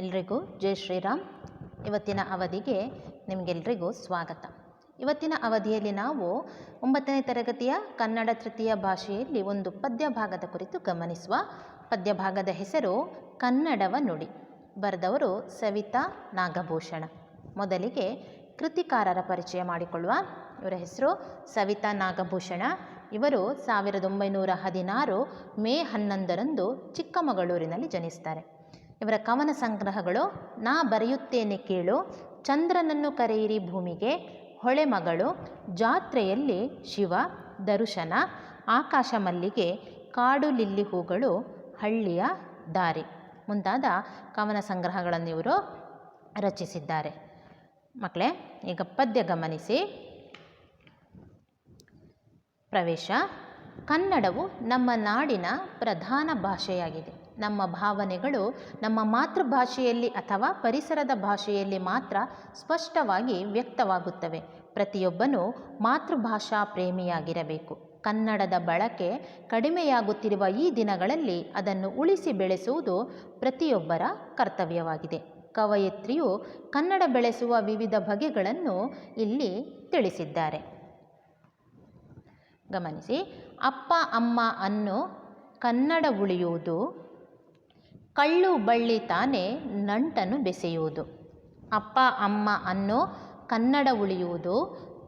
ಎಲ್ರಿಗೂ ಜೈ ಶ್ರೀರಾಮ್. ಇವತ್ತಿನ ಅವಧಿಗೆ ನಿಮಗೆಲ್ರಿಗೂ ಸ್ವಾಗತ. ಇವತ್ತಿನ ಅವಧಿಯಲ್ಲಿ ನಾವು ಒಂಬತ್ತನೇ ತರಗತಿಯ ಕನ್ನಡ ತೃತೀಯ ಭಾಷೆಯಲ್ಲಿ ಒಂದು ಪದ್ಯ ಭಾಗದ ಕುರಿತು ಗಮನಿಸುವ. ಪದ್ಯ ಭಾಗದ ಹೆಸರು ಕನ್ನಡವ ನುಡಿ. ಬರೆದವರು ಸವಿತಾ ನಾಗಭೂಷಣ. ಮೊದಲಿಗೆ ಕೃತಿಕಾರರ ಪರಿಚಯ ಮಾಡಿಕೊಳ್ಳುವ. ಇವರ ಹೆಸರು ಸವಿತಾ ನಾಗಭೂಷಣ. ಇವರು ಸಾವಿರದ ಒಂಬೈನೂರ ಹದಿನಾರು ಮೇ ಹನ್ನೊಂದರಂದು ಚಿಕ್ಕಮಗಳೂರಿನಲ್ಲಿ ಜನಿಸ್ತಾರೆ. ಇವರ ಕವನ ಸಂಗ್ರಹಗಳು, ನಾ ಬರೆಯುತ್ತೇನೆ ಕೇಳು, ಚಂದ್ರನನ್ನು ಕರೆಯಿರಿ ಭೂಮಿಗೆ, ಹೊಳೆ ಮಗಳು, ಜಾತ್ರೆಯಲ್ಲಿ ಶಿವ, ದರುಶನ, ಆಕಾಶ ಮಲ್ಲಿಗೆ, ಕಾಡು ಲಿಲ್ಲಿ ಹೂಗಳು, ಹಳ್ಳಿಯ ದಾರಿ ಮುಂತಾದ ಕವನ ಸಂಗ್ರಹಗಳನ್ನು ಇವರು ರಚಿಸಿದ್ದಾರೆ. ಮಕ್ಕಳೇ, ಈಗ ಪದ್ಯ ಗಮನಿಸಿ. ಪ್ರವೇಶ, ಕನ್ನಡವು ನಮ್ಮ ನಾಡಿನ ಪ್ರಧಾನ ಭಾಷೆಯಾಗಿದೆ. ನಮ್ಮ ಭಾವನೆಗಳು ನಮ್ಮ ಮಾತೃಭಾಷೆಯಲ್ಲಿ ಅಥವಾ ಪರಿಸರದ ಭಾಷೆಯಲ್ಲಿ ಮಾತ್ರ ಸ್ಪಷ್ಟವಾಗಿ ವ್ಯಕ್ತವಾಗುತ್ತವೆ. ಪ್ರತಿಯೊಬ್ಬನೂ ಮಾತೃಭಾಷಾ ಪ್ರೇಮಿಯಾಗಿರಬೇಕು. ಕನ್ನಡದ ಬಳಕೆ ಕಡಿಮೆಯಾಗುತ್ತಿರುವ ಈ ದಿನಗಳಲ್ಲಿ ಅದನ್ನು ಉಳಿಸಿ ಬೆಳೆಸುವುದು ಪ್ರತಿಯೊಬ್ಬರ ಕರ್ತವ್ಯವಾಗಿದೆ. ಕವಯತ್ರಿಯು ಕನ್ನಡ ಬೆಳೆಸುವ ವಿವಿಧ ಬಗೆಗಳನ್ನು ಇಲ್ಲಿ ತಿಳಿಸಿದ್ದಾರೆ. ಗಮನಿಸಿ, ಅಪ್ಪ, ಅಮ್ಮ ಅನ್ನು ಕನ್ನಡ ಉಳಿಯುವುದು ಕಳ್ಳು ಬಳ್ಳಿ ತಾನೇ ನಂಟನ್ನು ಬೆಸೆಯುವುದು. ಅಪ್ಪ, ಅಮ್ಮ ಅನ್ನು ಕನ್ನಡ ಉಳಿಯುವುದು,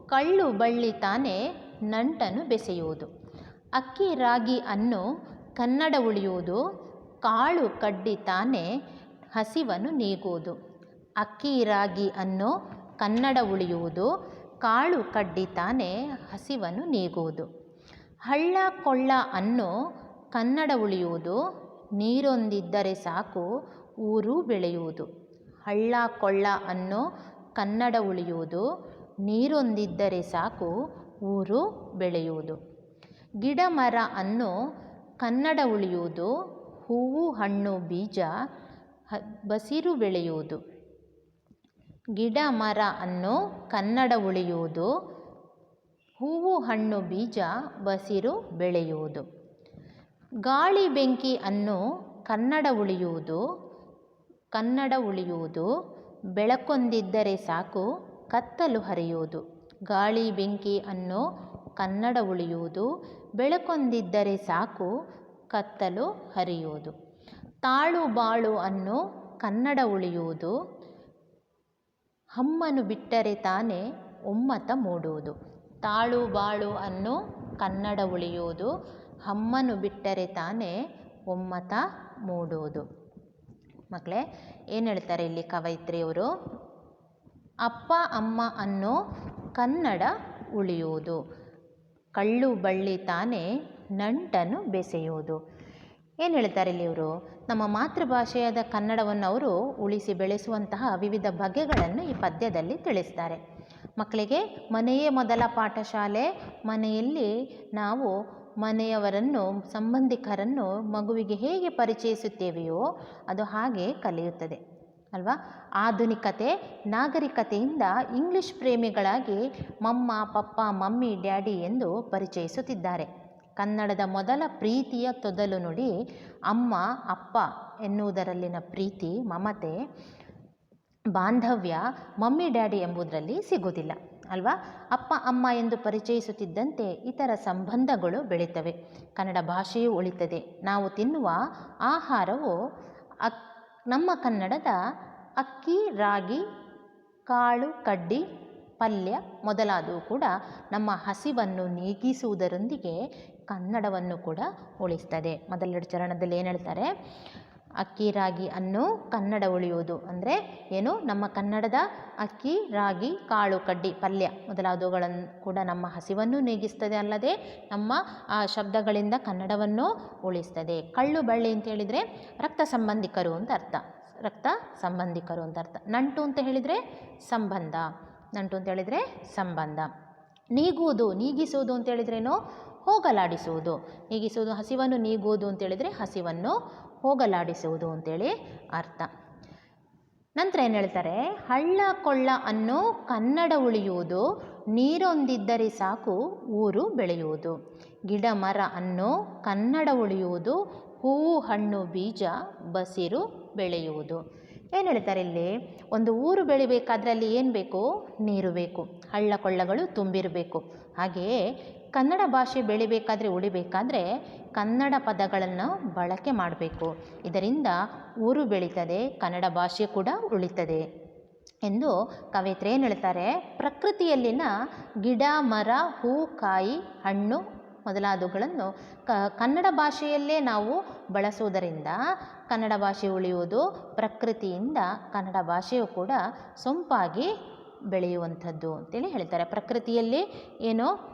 ಕಳ್ಳು ಬಳ್ಳಿ ತಾನೇ ನಂಟನ್ನು ಬೆಸೆಯುವುದು. ಅಕ್ಕಿ ರಾಗಿ ಅನ್ನು ಕನ್ನಡ ಉಳಿಯುವುದು, ಕಾಳು ಕಡ್ಡಿ ತಾನೇ ಹಸಿವನ್ನು ನೀಗುವುದು. ಅಕ್ಕಿ ರಾಗಿ ಅನ್ನು ಕನ್ನಡ ಉಳಿಯುವುದು, ಕಾಳು ಕಡ್ಡಿ ತಾನೇ ಹಸಿವನ್ನು ನೀಗುವುದು. ಹಳ್ಳ ಕೊಳ್ಳ ಅನ್ನು ಕನ್ನಡ ಉಳಿಯುವುದು ನೀರೊಂದಿದ್ದರೆ ಸಾಕು ಊರು ಬೆಳೆಯುವುದು. ಹಳ್ಳ ಕೊಳ್ಳ ಅನ್ನೋ ಕನ್ನಡ ಉಳಿಯುವುದು. ನೀರೊಂದಿದ್ದರೆ ಸಾಕು ಊರು ಬೆಳೆಯುವುದು. ಗಿಡ ಮರ ಅನ್ನೋ ಕನ್ನಡ ಉಳಿಯುವುದು. ಹೂವು, ಹಣ್ಣು, ಬೀಜ ಬಸಿರು ಬೆಳೆಯುವುದು. ಗಿಡ ಮರ ಅನ್ನೋ ಕನ್ನಡ ಉಳಿಯುವುದು. ಹೂವು, ಹಣ್ಣು, ಬೀಜ, ಬಸಿರು ಬೆಳೆಯುವುದು. ಗಾಳಿ ಬೆಂಕಿ ಅನ್ನು ಕನ್ನಡ ಉಳಿಯುವುದು ಕನ್ನಡ ಉಳಿಯುವುದು, ಬೆಳಕೊಂದಿದ್ದರೆ ಸಾಕು ಕತ್ತಲು ಹರಿಯುವುದು. ಗಾಳಿ ಬೆಂಕಿ ಅನ್ನು ಕನ್ನಡ ಉಳಿಯುವುದು, ಬೆಳಕೊಂದಿದ್ದರೆ ಸಾಕು ಕತ್ತಲು ಹರಿಯುವುದು. ತಾಳು ಬಾಳು ಅನ್ನು ಕನ್ನಡ ಉಳಿಯುವುದು, ಹಮ್ಮನು ಬಿಟ್ಟರೆ ತಾನೇ ಒಮ್ಮತ ಮೂಡುವುದು. ತಾಳು ಬಾಳು ಅನ್ನು ಕನ್ನಡ ಉಳಿಯುವುದು ಹಮ್ಮನು ಬಿಟ್ಟರೆ ತಾನೇ ಒಮ್ಮತ ಮೂಡುವುದು. ಮಕ್ಕಳೇ, ಏನು ಹೇಳ್ತಾರೆ ಇಲ್ಲಿ ಕವಯಿತ್ರಿಯವರು? ಅಪ್ಪ, ಅಮ್ಮ ಅನ್ನೋ ಕನ್ನಡ ಉಳಿಯುವುದು. ಕಳ್ಳು, ಬಳ್ಳಿ ತಾನೇ ನಂಟನ್ನು ಬೆಸೆಯುವುದು. ಏನು ಹೇಳ್ತಾರೆ ಇಲ್ಲಿ ಇವರು? ನಮ್ಮ ಮಾತೃಭಾಷೆಯಾದ ಕನ್ನಡವನ್ನು ಅವರು ಉಳಿಸಿ ಬೆಳೆಸುವಂತಹ ವಿವಿಧ ಬಗೆಗಳನ್ನು ಈ ಪದ್ಯದಲ್ಲಿ ತಿಳಿಸ್ತಾರೆ. ಮಕ್ಕಳಿಗೆ ಮನೆಯೇ ಮೊದಲ ಪಾಠಶಾಲೆ, ಮನೆಯಲ್ಲಿ ನಾವು ಮನೆಯವರನ್ನು, ಸಂಬಂಧಿಕರನ್ನು ಮಗುವಿಗೆ ಹೇಗೆ ಪರಿಚಯಿಸುತ್ತೇವೆಯೋ ಅದು ಹಾಗೆ ಕಲಿಯುತ್ತದೆ, ಅಲ್ವಾ? ಆಧುನಿಕತೆ, ನಾಗರಿಕತೆಯಿಂದ ಇಂಗ್ಲಿಷ್ ಪ್ರೇಮಿಗಳಾಗಿ ಮಮ್ಮ, ಪಪ್ಪ, ಮಮ್ಮಿ, ಡ್ಯಾಡಿ ಎಂದು ಪರಿಚಯಿಸುತ್ತಿದ್ದಾರೆ. ಕನ್ನಡದ ಮೊದಲ ಪ್ರೀತಿಯ ತೊದಲು ನುಡಿ ಅಮ್ಮ, ಅಪ್ಪ ಎನ್ನುವುದರಲ್ಲಿನ ಪ್ರೀತಿ, ಮಮತೆ, ಬಾಂಧವ್ಯ ಮಮ್ಮಿ, ಡ್ಯಾಡಿ ಎಂಬುದರಲ್ಲಿ ಸಿಗುವುದಿಲ್ಲ. ಅಲ್ವಾ? ಅಪ್ಪ, ಅಮ್ಮ ಎಂದು ಪರಿಚಯಿಸುತ್ತಿದ್ದಂತೆ ಇತರ ಸಂಬಂಧಗಳು ಬೆಳೀತವೆ ಕನ್ನಡ ಭಾಷೆಯೂ ಉಳಿತದೆ. ನಾವು ತಿನ್ನುವ ಆಹಾರವು ಅಕ್, ನಮ್ಮ ಕನ್ನಡದ ಅಕ್ಕಿ, ರಾಗಿ, ಕಾಳು, ಕಡ್ಡಿ, ಪಲ್ಯ ಮೊದಲಾದವು ಕೂಡ ನಮ್ಮ ಹಸಿವನ್ನು ನೀಗಿಸುವುದರೊಂದಿಗೆ ಕನ್ನಡವನ್ನು ಕೂಡ ಉಳಿಸ್ತದೆ. ಮೊದಲೆರಡು ಚರಣದಲ್ಲಿ ಏನು ಹೇಳ್ತಾರೆ? ಅಕ್ಕಿ ರಾಗಿ ಅನ್ನು ಕನ್ನಡ ಉಳಿಯುವುದು. ಅಂದರೆ ಏನು? ನಮ್ಮ ಕನ್ನಡದ ಅಕ್ಕಿ, ರಾಗಿ, ಕಾಳು, ಕಡ್ಡಿ, ಪಲ್ಯ ಮೊದಲಾದವುಗಳನ್ನು ಕೂಡ ನಮ್ಮ ಹಸಿವನ್ನು ನೀಗಿಸ್ತದೆ ಅಲ್ಲದೆ ನಮ್ಮ, ಆ, ಶಬ್ದಗಳಿಂದ ಕನ್ನಡವನ್ನು ಉಳಿಸ್ತದೆ. ಕಳ್ಳು ಬಳ್ಳಿ ಅಂತ ಹೇಳಿದರೆ ರಕ್ತ ಸಂಬಂಧಿಕರು ಅಂತ ಅರ್ಥ. ರಕ್ತ ಸಂಬಂಧಿಕರು ಅಂತ ಅರ್ಥ. ನಂಟು ಅಂತ ಹೇಳಿದರೆ ಸಂಬಂಧ. ನಂಟು ಅಂತ ಹೇಳಿದರೆ ಸಂಬಂಧ. ನೀಗುವುದು, ನೀಗಿಸುವುದು ಅಂತ ಹೇಳಿದ್ರೇನು? ಹೋಗಲಾಡಿಸುವುದು. ನೀಗಿಸುವುದು ಹಸಿವನ್ನು ನೀಗುವುದು ಅಂತೇಳಿದರೆ ಹಸಿವನ್ನು ಹೋಗಲಾಡಿಸುವುದು ಅಂತೇಳಿ ಅರ್ಥ. ನಂತರ ಏನು ಹೇಳ್ತಾರೆ? ಹಳ್ಳ ಕೊಳ್ಳ ಅನ್ನು ಕನ್ನಡ ಉಳಿಯುವುದು, ನೀರೊಂದಿದ್ದರೆ ಸಾಕು ಊರು ಬೆಳೆಯುವುದು. ಗಿಡ ಮರ ಅನ್ನು ಕನ್ನಡ ಉಳಿಯುವುದು, ಹೂವು ಹಣ್ಣು ಬೀಜ ಬಸಿರು ಬೆಳೆಯುವುದು. ಏನು ಹೇಳ್ತಾರೆ ಇಲ್ಲಿ? ಒಂದು ಊರು ಬೆಳಿಬೇಕಾದ್ರೆ ಅಲ್ಲಿ ಏನು ಬೇಕು? ನೀರು ಬೇಕು. ಹಳ್ಳ ಕೊಳ್ಳಗಳು ತುಂಬಿರಬೇಕು. ಹಾಗೆಯೇ ಕನ್ನಡ ಭಾಷೆ ಬೆಳಿಬೇಕಾದ್ರೆ ಉಳಿಬೇಕಾದ್ರೆ ಕನ್ನಡ ಪದಗಳನ್ನು ಬಳಕೆ ಮಾಡಬೇಕು. ಇದರಿಂದ ಊರು ಬೆಳೀತದೆ, ಕನ್ನಡ ಭಾಷೆ ಕೂಡ ಉಳಿತದೆ ಎಂದು ಕವಯಿತ್ರಿ ಏನು ಹೇಳ್ತಾರೆ. ಪ್ರಕೃತಿಯಲ್ಲಿನ ಗಿಡ, ಮರ, ಹೂ, ಕಾಯಿ, ಹಣ್ಣು ಮೊದಲಾದವುಗಳನ್ನು ಕನ್ನಡ ಭಾಷೆಯಲ್ಲೇ ನಾವು ಬಳಸುವುದರಿಂದ ಕನ್ನಡ ಭಾಷೆ ಉಳಿಯುವುದು, ಪ್ರಕೃತಿಯಿಂದ ಕನ್ನಡ ಭಾಷೆಯು ಕೂಡ ಸೊಂಪಾಗಿ ಬೆಳೆಯುವಂಥದ್ದು ಅಂತೇಳಿ ಹೇಳ್ತಾರೆ. ಪ್ರಕೃತಿಯಲ್ಲಿ ಏನು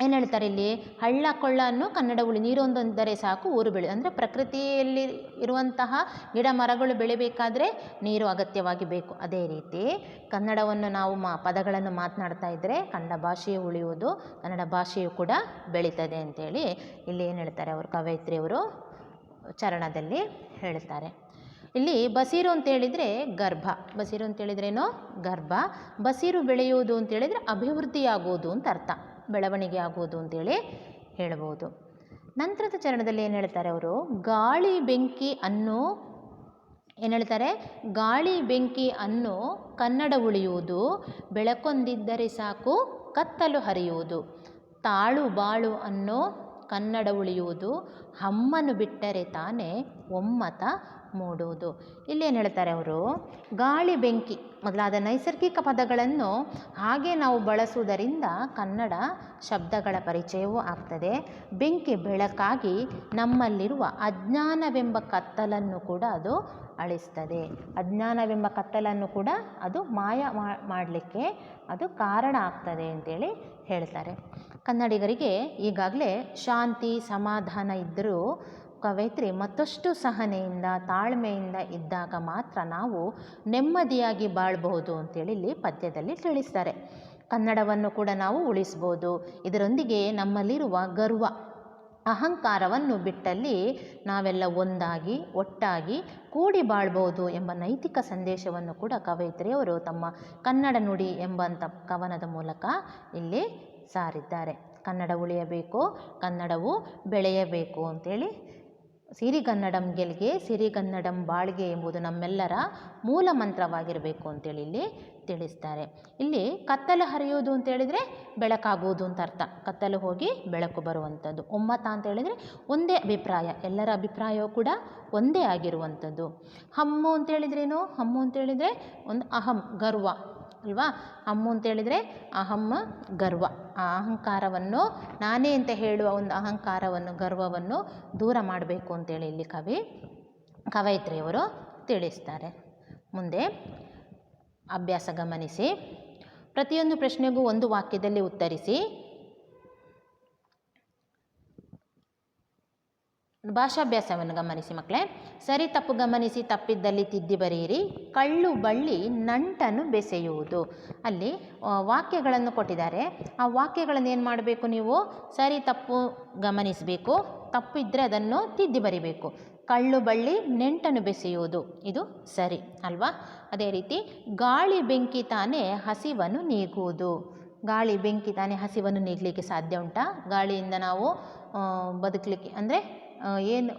ಏನು ಹೇಳ್ತಾರೆ ಇಲ್ಲಿ? ಹಳ್ಳ ಕೊಳ್ಳನ್ನು ಕನ್ನಡ ಉಳಿ. ನೀರೊಂದೊಂದರೆ ಸಾಕು, ಊರು ಬೆಳೆ. ಅಂದರೆ ಪ್ರಕೃತಿಯಲ್ಲಿ ಇರುವಂತಹ ಗಿಡ ಮರಗಳು ಬೆಳಿಬೇಕಾದರೆ ನೀರು ಅಗತ್ಯವಾಗಿ ಬೇಕು. ಅದೇ ರೀತಿ ಕನ್ನಡವನ್ನು ನಾವು ಮಾ, ಪದಗಳನ್ನು ಮಾತನಾಡ್ತಾ ಇದ್ದರೆ ಕನ್ನಡ ಭಾಷೆಯು ಉಳಿಯುವುದು, ಕನ್ನಡ ಭಾಷೆಯು ಕೂಡ ಬೆಳೀತದೆ ಅಂತೇಳಿ ಇಲ್ಲಿ ಏನು ಹೇಳ್ತಾರೆ ಅವರು? ಕವಯಿತ್ರಿಯವರು ಚರಣದಲ್ಲಿ ಹೇಳ್ತಾರೆ. ಇಲ್ಲಿ ಬಸಿರು ಅಂತೇಳಿದರೆ ಗರ್ಭ. ಬಸಿರು ಅಂತೇಳಿದ್ರೇನೋ ಗರ್ಭ. ಬಸಿರು ಬೆಳೆಯುವುದು ಅಂತೇಳಿದರೆ ಅಭಿವೃದ್ಧಿಯಾಗುವುದು ಅಂತ ಅರ್ಥ. ಬೆಳವಣಿಗೆ ಆಗುವುದು ಅಂತೇಳಿ ಹೇಳ್ಬೋದು. ನಂತರದ ಚರಣದಲ್ಲಿ ಏನು ಹೇಳ್ತಾರೆ ಅವರು? ಗಾಳಿ ಬೆಂಕಿ ಅನ್ನು ಏನು ಹೇಳ್ತಾರೆ? ಗಾಳಿ ಬೆಂಕಿ ಅನ್ನು ಕನ್ನಡ ಉಳಿಯುವುದು, ಬೆಳಕೊಂದಿದ್ದರೆ ಸಾಕು ಕತ್ತಲು ಹರಿಯುವುದು. ತಾಳು ಬಾಳು ಅನ್ನೋ ಕನ್ನಡ ಉಳಿಯುವುದು, ಹಮ್ಮನು ಬಿಟ್ಟರೆ ತಾನೇ ಒಮ್ಮತ ಮೂಡುವುದು. ಇಲ್ಲೇನು ಹೇಳ್ತಾರೆ ಅವರು? ಗಾಳಿ ಬೆಂಕಿ, ಮೊದಲಾದ ನೈಸರ್ಗಿಕ ಪದಗಳನ್ನು ಹಾಗೆ ನಾವು ಬಳಸುವುದರಿಂದ ಕನ್ನಡ ಶಬ್ದಗಳ ಪರಿಚಯವೂ ಆಗ್ತದೆ. ಬೆಂಕಿ ಬೆಳಕಾಗಿ ನಮ್ಮಲ್ಲಿರುವ ಅಜ್ಞಾನವೆಂಬ ಕತ್ತಲನ್ನು ಕೂಡ ಅದು ಅಳಿಸ್ತದೆ. ಅಜ್ಞಾನವೆಂಬ ಕತ್ತಲನ್ನು ಕೂಡ ಅದು ಮಾಯ ಮಾಡಲಿಕ್ಕೆ ಅದು ಕಾರಣ ಆಗ್ತದೆ ಅಂತೇಳಿ ಹೇಳ್ತಾರೆ. ಕನ್ನಡಿಗರಿಗೆ ಈಗಾಗಲೇ ಶಾಂತಿ, ಸಮಾಧಾನ ಇದ್ದರೂ ಕವಯಿತ್ರಿ ಮತ್ತಷ್ಟು ಸಹನೆಯಿಂದ, ತಾಳ್ಮೆಯಿಂದ ಇದ್ದಾಗ ಮಾತ್ರ ನಾವು ನೆಮ್ಮದಿಯಾಗಿ ಬಾಳಬಹುದು ಅಂತೇಳಿ ಇಲ್ಲಿ ಪದ್ಯದಲ್ಲಿ ತಿಳಿಸ್ತಾರೆ. ಕನ್ನಡವನ್ನು ಕೂಡ ನಾವು ಉಳಿಸ್ಬೋದು. ಇದರೊಂದಿಗೆ ನಮ್ಮಲ್ಲಿರುವ ಗರ್ವ, ಅಹಂಕಾರವನ್ನು ಬಿಟ್ಟಲ್ಲಿ ನಾವೆಲ್ಲ ಒಂದಾಗಿ, ಒಟ್ಟಾಗಿ ಕೂಡಿ ಬಾಳ್ಬೋದು ಎಂಬ ನೈತಿಕ ಸಂದೇಶವನ್ನು ಕೂಡ ಕವಯಿತ್ರಿಯವರು ತಮ್ಮ ಕನ್ನಡ ನುಡಿ ಎಂಬಂಥ ಕವನದ ಮೂಲಕ ಇಲ್ಲಿ ಸಾರಿದ್ದಾರೆ. ಕನ್ನಡ ಉಳಿಯಬೇಕು, ಕನ್ನಡವು ಬೆಳೆಯಬೇಕು ಅಂತೇಳಿ ಸಿರಿಗನ್ನಡಂ ಗೆಲ್ಗೆ, ಸಿರಿಗನ್ನಡಂ ಬಾಳ್ಗೆ ಎಂಬುದು ನಮ್ಮೆಲ್ಲರ ಮೂಲ ಮಂತ್ರವಾಗಿರಬೇಕು ಅಂತೇಳಿ ಇಲ್ಲಿ ತಿಳಿಸ್ತಾರೆ. ಇಲ್ಲಿ ಕತ್ತಲು ಹರಿಯೋದು ಅಂತೇಳಿದರೆ ಬೆಳಕಾಗುವುದು ಅಂತ ಅರ್ಥ. ಕತ್ತಲು ಹೋಗಿ ಬೆಳಕು ಬರುವಂಥದ್ದು. ಒಮ್ಮತ ಅಂತ ಹೇಳಿದರೆ ಒಂದೇ ಅಭಿಪ್ರಾಯ. ಎಲ್ಲರ ಅಭಿಪ್ರಾಯವೂ ಕೂಡ ಒಂದೇ ಆಗಿರುವಂಥದ್ದು. ಹಮ್ಮು ಅಂತೇಳಿದ್ರೇನು ಹಮ್ಮು ಅಂತೇಳಿದರೆ ಒಂದು ಅಹಂ, ಗರ್ವ. ಅಲ್ವಾ? ಹಮ್ಮು ಅಂತೇಳಿದರೆ ಅಹಮ್ಮ ಗರ್ವ. ಆ ಅಹಂಕಾರವನ್ನು, ನಾನೇ ಅಂತ ಹೇಳುವ ಒಂದು ಅಹಂಕಾರವನ್ನು, ಗರ್ವವನ್ನು ದೂರ ಮಾಡಬೇಕು ಅಂತೇಳಿ ಇಲ್ಲಿ ಕವಿ, ಕವಯಿತ್ರಿಯವರು ತಿಳಿಸ್ತಾರೆ. ಮುಂದೆ ಅಭ್ಯಾಸ ಗಮನಿಸಿ, ಪ್ರತಿಯೊಂದು ಪ್ರಶ್ನೆಗೂ ಒಂದು ವಾಕ್ಯದಲ್ಲಿ ಉತ್ತರಿಸಿ ಭಾಷಾಭ್ಯಾಸವನ್ನು ಗಮನಿಸಿ ಮಕ್ಕಳೇ. ಸರಿ ತಪ್ಪು ಗಮನಿಸಿ ತಪ್ಪಿದ್ದಲ್ಲಿ ತಿದ್ದಿ ಬರೆಯಿರಿ. ಕಳ್ಳು ಬಳ್ಳಿ ನಂಟನ್ನು ಬೆಸೆಯುವುದು. ಅಲ್ಲಿ ವಾಕ್ಯಗಳನ್ನು ಕೊಟ್ಟಿದ್ದಾರೆ. ಆ ವಾಕ್ಯಗಳನ್ನು ಏನು ಮಾಡಬೇಕು ನೀವು? ಸರಿ ತಪ್ಪು ಗಮನಿಸಬೇಕು. ತಪ್ಪಿದ್ದರೆ ಅದನ್ನು ತಿದ್ದಿ ಬರಿಬೇಕು. ಕಳ್ಳು ಬಳ್ಳಿ ನೆಂಟನ್ನು ಬೆಸೆಯುವುದು. ಇದು ಸರಿ, ಅಲ್ವಾ? ಅದೇ ರೀತಿ, ಗಾಳಿ ಬೆಂಕಿ ತಾನೇ ಹಸಿವನ್ನು ನೀಗುವುದು. ಗಾಳಿ ಬೆಂಕಿ ತಾನೇ ಹಸಿವನ್ನು ನೀಗಲಿಕ್ಕೆ ಸಾಧ್ಯ ಉಂಟಾ? ಗಾಳಿಯಿಂದ ನಾವು ಬದುಕಲಿಕ್ಕೆ, ಅಂದರೆ ಏನು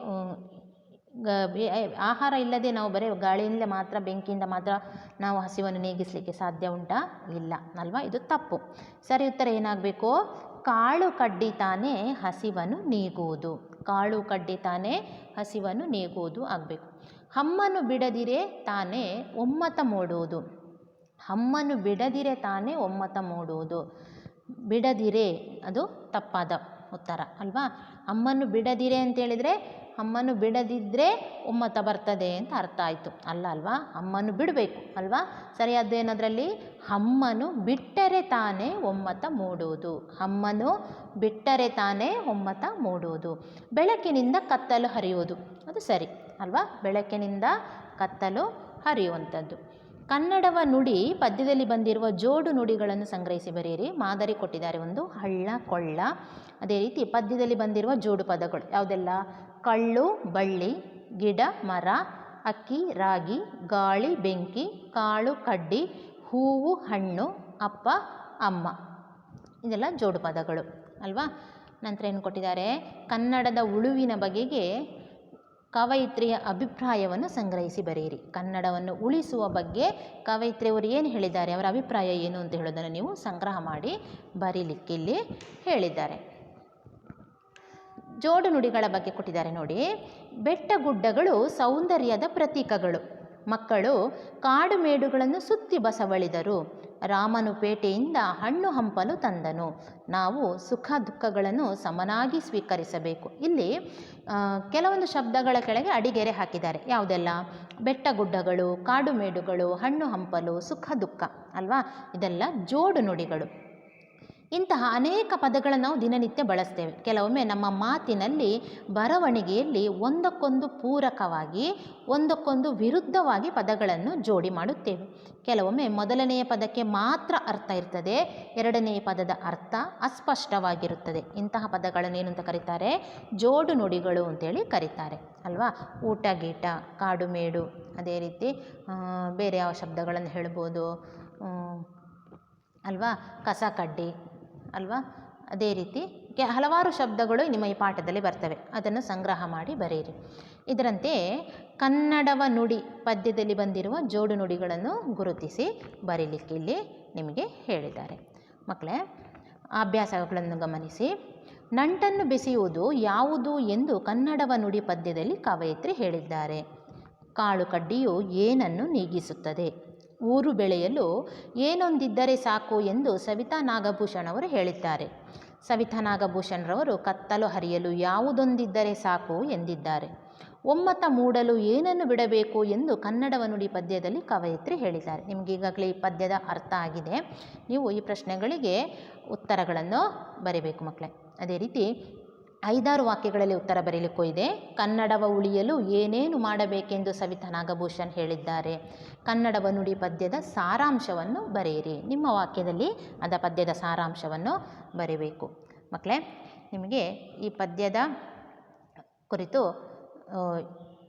ಆಹಾರ ಇಲ್ಲದೆ ನಾವು ಬರೀ ಗಾಳಿಯಿಂದ ಮಾತ್ರ, ಬೆಂಕಿಯಿಂದ ಮಾತ್ರ ನಾವು ಹಸಿವನ್ನು ನೀಗಿಸಲಿಕ್ಕೆ ಸಾಧ್ಯ ಉಂಟಾ? ಇಲ್ಲ. ಅಲ್ವಾ? ಇದು ತಪ್ಪು. ಸರಿ, ಉತ್ತರ ಏನಾಗಬೇಕು? ಕಾಳು ಕಡ್ಡಿ ತಾನೇ ಹಸಿವನ್ನು ನೀಗುವುದು. ಕಾಳು ಕಡ್ಡಿ ತಾನೇ ಹಸಿವನ್ನು ನೀಗುವುದು ಆಗಬೇಕು. ಹಮ್ಮನ್ನು ಬಿಡದಿರೆ ತಾನೇ ಒಮ್ಮತ ಮೂಡುವುದು. ಹಮ್ಮನ್ನು ಬಿಡದಿರೆ ತಾನೇ ಒಮ್ಮತ ಮೂಡುವುದು. ಬಿಡದಿರೆ, ಅದು ತಪ್ಪಾದ. ಉತ್ತರ ಅಲ್ವಾ? ಅಮ್ಮನ್ನು ಬಿಡದಿರೆ ಅಂತೇಳಿದರೆ ಅಮ್ಮನ್ನು ಬಿಡದಿದ್ದರೆ ಒಮ್ಮತ ಬರ್ತದೆ ಅಂತ ಅರ್ಥ ಆಯಿತು. ಅಲ್ಲ ಅಲ್ವಾ? ಅಮ್ಮನ್ನು ಬಿಡಬೇಕು ಅಲ್ವಾ? ಸರಿಯಾದ್ದೇನದರಲ್ಲಿ ಅಮ್ಮನು ಬಿಟ್ಟರೆ ತಾನೇ ಒಮ್ಮತ ಮೂಡುವುದು. ಅಮ್ಮನು ಬಿಟ್ಟರೆ ತಾನೇ ಒಮ್ಮತ ಮೂಡುವುದು. ಬೆಳಕಿನಿಂದ ಕತ್ತಲು ಹರಿಯುವುದು. ಅದು ಸರಿ ಅಲ್ವಾ? ಬೆಳಕಿನಿಂದ ಕತ್ತಲು ಹರಿಯುವಂಥದ್ದು. ಕನ್ನಡವ ನುಡಿ ಪದ್ಯದಲ್ಲಿ ಬಂದಿರುವ ಜೋಡು ನುಡಿಗಳನ್ನು ಸಂಗ್ರಹಿಸಿ ಬರೆಯಿರಿ. ಮಾದರಿ ಕೊಟ್ಟಿದ್ದಾರೆ ಒಂದು, ಹಳ್ಳ, ಕೊಳ್ಳ. ಅದೇ ರೀತಿ ಪದ್ಯದಲ್ಲಿ ಬಂದಿರುವ ಜೋಡು ಪದಗಳು ಯಾವುದೆಲ್ಲ? ಕಳ್ಳು, ಬಳ್ಳಿ, ಗಿಡ, ಮರ, ಅಕ್ಕಿ, ರಾಗಿ, ಗಾಳಿ, ಬೆಂಕಿ, ಕಾಳು, ಕಡ್ಡಿ, ಹೂವು, ಹಣ್ಣು, ಅಪ್ಪ, ಅಮ್ಮ. ಇದೆಲ್ಲ ಜೋಡು ಪದಗಳು ಅಲ್ವಾ? ನಂತರ ಏನು ಕೊಟ್ಟಿದ್ದಾರೆ? ಕನ್ನಡದ ಉಳುವಿನ ಬಗೆಗೆ ಕವಯಿತ್ರಿಯ ಅಭಿಪ್ರಾಯವನ್ನು ಸಂಗ್ರಹಿಸಿ ಬರೆಯಿರಿ. ಕನ್ನಡವನ್ನು ಉಳಿಸುವ ಬಗ್ಗೆ ಕವಯಿತ್ರಿಯವರು ಏನು ಹೇಳಿದ್ದಾರೆ, ಅವರ ಅಭಿಪ್ರಾಯ ಏನು ಅಂತ ಹೇಳೋದನ್ನು ನೀವು ಸಂಗ್ರಹ ಮಾಡಿ ಬರೀಲಿಕ್ಕೆ ಇಲ್ಲಿ ಹೇಳಿದ್ದಾರೆ. ಜೋಡು ನುಡಿಗಳ ಬಗ್ಗೆ ಕೊಟ್ಟಿದ್ದಾರೆ ನೋಡಿ. ಬೆಟ್ಟ ಗುಡ್ಡಗಳು ಸೌಂದರ್ಯದ ಪ್ರತೀಕಗಳು. ಮಕ್ಕಳು ಕಾಡು ಮೇಡುಗಳನ್ನು ಸುತ್ತಿ ಬಸವಳಿದರು. ರಾಮನು ಪೇಟೆಯಿಂದ ಹಣ್ಣು ಹಂಪಲು ತಂದನು. ನಾವು ಸುಖ ದುಃಖಗಳನ್ನು ಸಮನಾಗಿ ಸ್ವೀಕರಿಸಬೇಕು. ಇಲ್ಲಿ ಕೆಲವೊಂದು ಶಬ್ದಗಳ ಕೆಳಗೆ ಅಡಿಗೆರೆ ಹಾಕಿದ್ದಾರೆ. ಯಾವುದೆಲ್ಲ? ಬೆಟ್ಟ ಗುಡ್ಡಗಳು ಕಾಡು ಮೇಡುಗಳು ಹಣ್ಣು ಹಂಪಲು, ಸುಖ ದುಃಖ, ಅಲ್ವಾ? ಇದೆಲ್ಲ ಜೋಡು ನುಡಿಗಳು. ಇಂತಹ ಅನೇಕ ಪದಗಳನ್ನು ನಾವು ದಿನನಿತ್ಯ ಬಳಸ್ತೇವೆ. ಕೆಲವೊಮ್ಮೆ ನಮ್ಮ ಮಾತಿನಲ್ಲಿ ಬರವಣಿಗೆಯಲ್ಲಿ ಒಂದಕ್ಕೊಂದು ಪೂರಕವಾಗಿ, ಒಂದಕ್ಕೊಂದು ವಿರುದ್ಧವಾಗಿ ಪದಗಳನ್ನು ಜೋಡಿ ಮಾಡುತ್ತೇವೆ. ಕೆಲವೊಮ್ಮೆ ಮೊದಲನೆಯ ಪದಕ್ಕೆ ಮಾತ್ರ ಅರ್ಥ ಇರ್ತದೆ, ಎರಡನೆಯ ಪದದ ಅರ್ಥ ಅಸ್ಪಷ್ಟವಾಗಿರುತ್ತದೆ. ಇಂತಹ ಪದಗಳನ್ನು ಏನು ಅಂತ ಕರೀತಾರೆ? ಜೋಡು ನುಡಿಗಳು ಅಂತೇಳಿ ಕರೀತಾರೆ, ಅಲ್ವಾ? ಊಟ, ಗೀಟ, ಕಾಡು, ಮೇಡು, ಅದೇ ರೀತಿ ಬೇರೆ ಯಾವ ಶಬ್ದಗಳನ್ನು ಹೇಳ್ಬೋದು ಅಲ್ವಾ? ಕಸ, ಕಡ್ಡಿ ಅಲ್ವಾ? ಅದೇ ರೀತಿ ಹಲವಾರು ಶಬ್ದಗಳು ನಿಮ್ಮ ಈ ಪಾಠದಲ್ಲಿ ಬರ್ತವೆ. ಅದನ್ನು ಸಂಗ್ರಹ ಮಾಡಿ ಬರೆಯಿರಿ. ಇದರಂತೆ ಕನ್ನಡವ ನುಡಿ ಪದ್ಯದಲ್ಲಿ ಬಂದಿರುವ ಜೋಡು ನುಡಿಗಳನ್ನು ಗುರುತಿಸಿ ಬರೀಲಿಕ್ಕೆ ಇಲ್ಲಿ ನಿಮಗೆ ಹೇಳಿದ್ದಾರೆ. ಮಕ್ಕಳೇ, ಅಭ್ಯಾಸಗಳನ್ನು ಗಮನಿಸಿ. ನಂಟನ್ನು ಬೆಸೆಯುವುದು ಯಾವುದು ಎಂದು ಕನ್ನಡವ ನುಡಿ ಪದ್ಯದಲ್ಲಿ ಕವಯಿತ್ರಿ ಹೇಳಿದ್ದಾರೆ. ಕಾಳು ಕಡ್ಡಿಯು ಏನನ್ನು ನೀಗಿಸುತ್ತದೆ? ಊರು ಬೆಳೆಯಲು ಏನೊಂದಿದ್ದರೆ ಸಾಕು ಎಂದು ಸವಿತಾ ನಾಗಭೂಷಣ್ ಅವರು ಹೇಳಿದ್ದಾರೆ. ಸವಿತಾ ನಾಗಭೂಷಣರವರು ಕತ್ತಲು ಹರಿಯಲು ಯಾವುದೊಂದಿದ್ದರೆ ಸಾಕು ಎಂದಿದ್ದಾರೆ. ಒಮ್ಮತ ಮೂಡಲು ಏನನ್ನು ಬಿಡಬೇಕು ಎಂದು ಕನ್ನಡವ ನುಡಿ ಪದ್ಯದಲ್ಲಿ ಕವಯಿತ್ರಿ ಹೇಳಿದ್ದಾರೆ. ನಿಮಗೆ ಈಗಾಗಲೇ ಈ ಪದ್ಯದ ಅರ್ಥ ಆಗಿದೆ. ನೀವು ಈ ಪ್ರಶ್ನೆಗಳಿಗೆ ಉತ್ತರಗಳನ್ನು ಬರೀಬೇಕು ಮಕ್ಕಳೇ. ಅದೇ ರೀತಿ ಐದಾರು ವಾಕ್ಯಗಳಲ್ಲಿ ಉತ್ತರ ಬರೀಲಿಕ್ಕೂ ಇದೆ. ಕನ್ನಡವ ಉಳಿಯಲು ಏನೇನು ಮಾಡಬೇಕೆಂದು ಸವಿತಾ ನಾಗಭೂಷಣ್ ಹೇಳಿದ್ದಾರೆ. ಕನ್ನಡವ ನುಡಿ ಪದ್ಯದ ಸಾರಾಂಶವನ್ನು ಬರೆಯಿರಿ. ನಿಮ್ಮ ವಾಕ್ಯದಲ್ಲಿ ಅದ ಪದ್ಯದ ಸಾರಾಂಶವನ್ನು ಬರೀಬೇಕು. ಮಕ್ಕಳೇ, ನಿಮಗೆ ಈ ಪದ್ಯದ ಕುರಿತು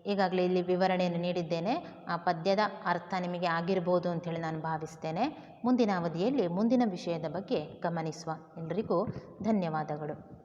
ಈಗಾಗಲೇ ಇಲ್ಲಿ ವಿವರಣೆಯನ್ನು ನೀಡಿದ್ದೇನೆ. ಆ ಪದ್ಯದ ಅರ್ಥ ನಿಮಗೆ ಆಗಿರ್ಬೋದು ಅಂಥೇಳಿ ನಾನು ಭಾವಿಸ್ತೇನೆ. ಮುಂದಿನ ಅವಧಿಯಲ್ಲಿ ಮುಂದಿನ ವಿಷಯದ ಬಗ್ಗೆ ಗಮನಿಸುವ ಎಲ್ಲರಿಗೂ ಧನ್ಯವಾದಗಳು.